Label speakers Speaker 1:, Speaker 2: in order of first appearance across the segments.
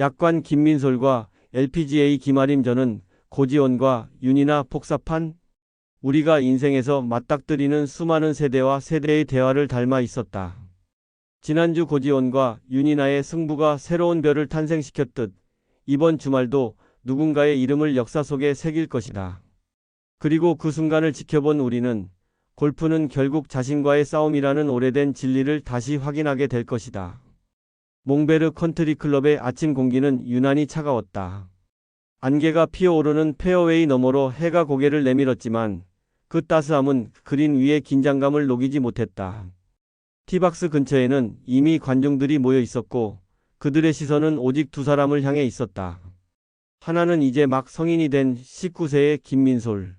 Speaker 1: 약관 김민솔과 LPGA 김아림전은 고지원과 윤이나 폭사판? 우리가 인생에서 맞닥뜨리는 수많은 세대와 세대의 대화를 닮아 있었다. 지난주 고지원과 윤이나의 승부가 새로운 별을 탄생시켰듯 이번 주말도 누군가의 이름을 역사 속에 새길 것이다. 그리고 그 순간을 지켜본 우리는 골프는 결국 자신과의 싸움이라는 오래된 진리를 다시 확인하게 될 것이다. 몽베르 컨트리 클럽의 아침 공기는 유난히 차가웠다. 안개가 피어오르는 페어웨이 너머로 해가 고개를 내밀었지만 그 따스함은 그린 위의 긴장감을 녹이지 못했다. 티박스 근처에는 이미 관중들이 모여 있었고 그들의 시선은 오직 두 사람을 향해 있었다. 하나는 이제 막 성인이 된 19세의 김민솔.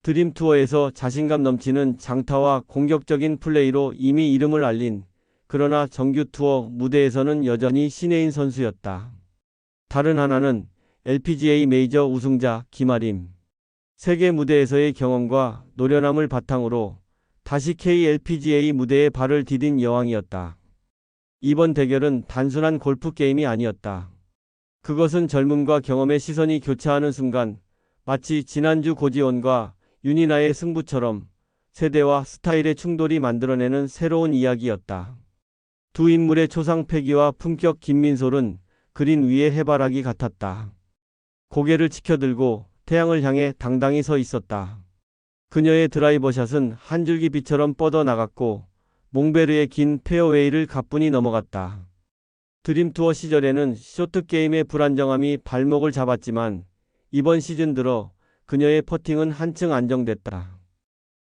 Speaker 1: 드림 투어에서 자신감 넘치는 장타와 공격적인 플레이로 이미 이름을 알린 그러나 정규 투어 무대에서는 여전히 신예인 선수였다. 다른 하나는 LPGA 메이저 우승자 김아림. 세계 무대에서의 경험과 노련함을 바탕으로 다시 KLPGA 무대에 발을 디딘 여왕이었다. 이번 대결은 단순한 골프 게임이 아니었다. 그것은 젊음과 경험의 시선이 교차하는 순간 마치 지난주 고지원과 윤이나의 승부처럼 세대와 스타일의 충돌이 만들어내는 새로운 이야기였다. 두 인물의 초상 패기와 품격 김민솔은 그린 위의 해바라기 같았다. 고개를 치켜들고 태양을 향해 당당히 서 있었다. 그녀의 드라이버샷은 한 줄기 빛처럼 뻗어나갔고 몽베르의 긴 페어웨이를 가뿐히 넘어갔다. 드림투어 시절에는 쇼트 게임의 불안정함이 발목을 잡았지만 이번 시즌 들어 그녀의 퍼팅은 한층 안정됐다.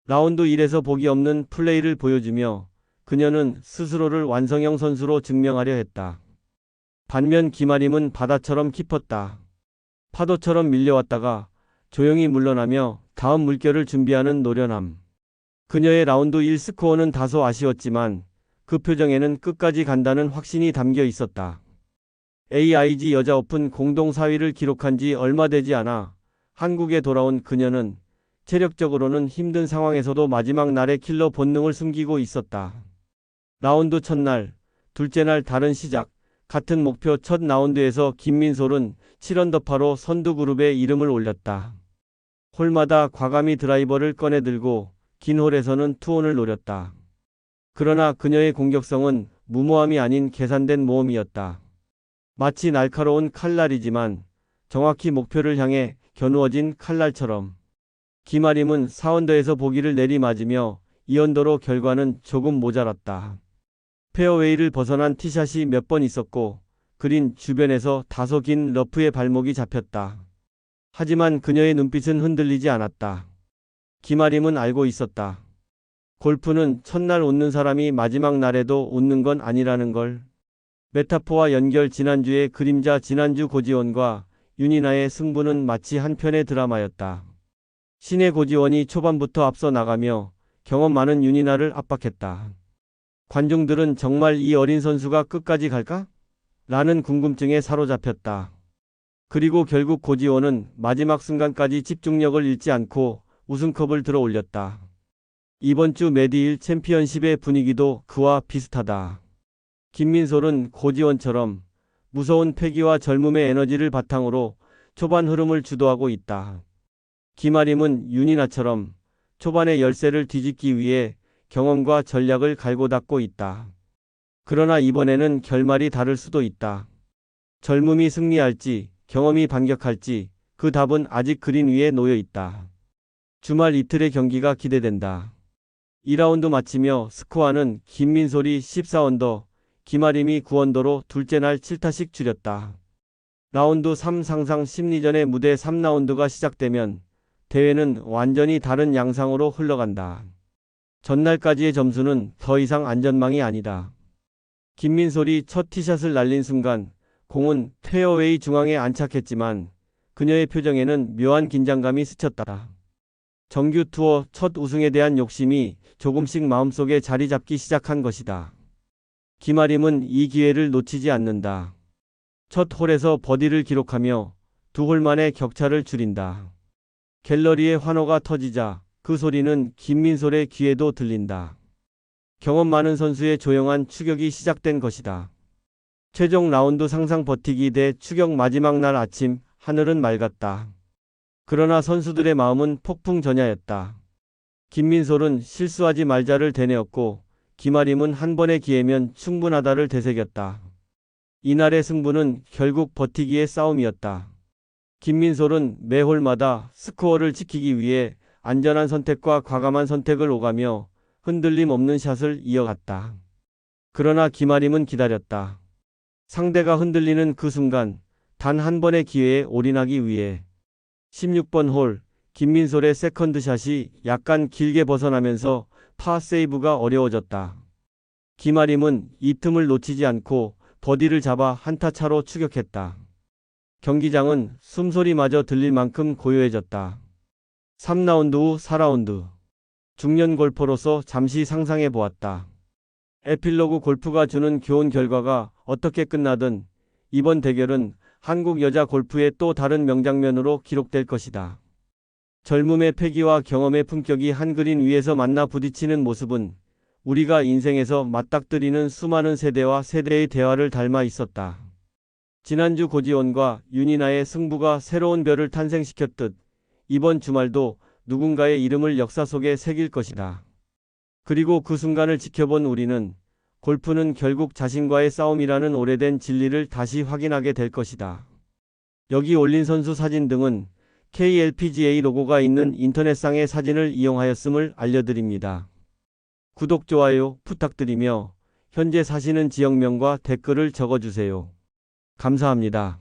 Speaker 1: 라운드 1에서 보기 없는 플레이를 보여주며 그녀는 스스로를 완성형 선수로 증명하려 했다. 반면 김아림은 바다처럼 깊었다. 파도처럼 밀려왔다가 조용히 물러나며 다음 물결을 준비하는 노련함. 그녀의 라운드 1 스코어는 다소 아쉬웠지만 그 표정에는 끝까지 간다는 확신이 담겨 있었다. AIG 여자 오픈 공동 4위를 기록한 지 얼마 되지 않아 한국에 돌아온 그녀는 체력적으로는 힘든 상황에서도 마지막 날의 킬러 본능을 숨기고 있었다. 라운드 첫날, 둘째 날 다른 시작, 같은 목표 첫 라운드에서 김민솔은 7언더파로 선두 그룹에 이름을 올렸다. 홀마다 과감히 드라이버를 꺼내들고 긴 홀에서는 투혼을 노렸다. 그러나 그녀의 공격성은 무모함이 아닌 계산된 모험이었다. 마치 날카로운 칼날이지만 정확히 목표를 향해 겨누어진 칼날처럼. 김아림은 4언더에서 보기를 내리맞으며 2언더로 결과는 조금 모자랐다. 페어웨이를 벗어난 티샷이 몇 번 있었고 그린 주변에서 다소 긴 러프의 발목이 잡혔다. 하지만 그녀의 눈빛은 흔들리지 않았다. 김아림은 알고 있었다. 골프는 첫날 웃는 사람이 마지막 날에도 웃는 건 아니라는 걸. 메타포와 연결 지난주의 그림자 지난주 고지원과 윤이나의 승부는 마치 한 편의 드라마였다. 신의 고지원이 초반부터 앞서 나가며 경험 많은 윤이나를 압박했다. 관중들은 정말 이 어린 선수가 끝까지 갈까? 라는 궁금증에 사로잡혔다. 그리고 결국 고지원은 마지막 순간까지 집중력을 잃지 않고 우승컵을 들어 올렸다. 이번 주 메디일 챔피언십의 분위기도 그와 비슷하다. 김민솔은 고지원처럼 무서운 패기와 젊음의 에너지를 바탕으로 초반 흐름을 주도하고 있다. 김아림은 윤이나처럼 초반의 열세를 뒤집기 위해 경험과 전략을 갈고 닦고 있다. 그러나 이번에는 결말이 다를 수도 있다. 젊음이 승리할지 경험이 반격할지 그 답은 아직 그린 위에 놓여 있다. 주말 이틀의 경기가 기대된다. 2라운드 마치며 스코어는 김민솔이 14언더, 김아림이 9언더로 둘째 날 7타씩 줄였다. 라운드 3 상상 심리전의 무대 3라운드가 시작되면 대회는 완전히 다른 양상으로 흘러간다. 전날까지의 점수는 더 이상 안전망이 아니다. 김민솔이 첫 티샷을 날린 순간 공은 페어웨이 중앙에 안착했지만 그녀의 표정에는 묘한 긴장감이 스쳤다. 정규 투어 첫 우승에 대한 욕심이 조금씩 마음속에 자리 잡기 시작한 것이다. 김아림은 이 기회를 놓치지 않는다. 첫 홀에서 버디를 기록하며 두 홀 만에 격차를 줄인다. 갤러리의 환호가 터지자 그 소리는 김민솔의 귀에도 들린다. 경험 많은 선수의 조용한 추격이 시작된 것이다. 최종 라운드 상상 버티기 대 추격 마지막 날 아침 하늘은 맑았다. 그러나 선수들의 마음은 폭풍 전야였다. 김민솔은 실수하지 말자를 되뇌었고 김아림은 한 번의 기회면 충분하다를 되새겼다. 이날의 승부는 결국 버티기의 싸움이었다. 김민솔은 매 홀마다 스코어를 지키기 위해 안전한 선택과 과감한 선택을 오가며 흔들림 없는 샷을 이어갔다. 그러나 김아림은 기다렸다. 상대가 흔들리는 그 순간 단 한 번의 기회에 올인하기 위해 16번 홀 김민솔의 세컨드샷이 약간 길게 벗어나면서 파 세이브가 어려워졌다. 김아림은 이 틈을 놓치지 않고 버디를 잡아 한타 차로 추격했다. 경기장은 숨소리마저 들릴 만큼 고요해졌다. 3라운드 후 4라운드. 중년 골퍼로서 잠시 상상해 보았다. 에필로그 골프가 주는 교훈 결과가 어떻게 끝나든 이번 대결은 한국 여자 골프의 또 다른 명장면으로 기록될 것이다. 젊음의 패기와 경험의 품격이 한 그린 위에서 만나 부딪히는 모습은 우리가 인생에서 맞닥뜨리는 수많은 세대와 세대의 대화를 닮아 있었다. 지난주 고지원과 윤이나의 승부가 새로운 별을 탄생시켰듯 이번 주말도 누군가의 이름을 역사 속에 새길 것이다. 그리고 그 순간을 지켜본 우리는 골프는 결국 자신과의 싸움이라는 오래된 진리를 다시 확인하게 될 것이다. 여기 올린 선수 사진 등은 KLPGA 로고가 있는 인터넷상의 사진을 이용하였음을 알려드립니다. 구독, 좋아요 부탁드리며 현재 사시는 지역명과 댓글을 적어주세요. 감사합니다.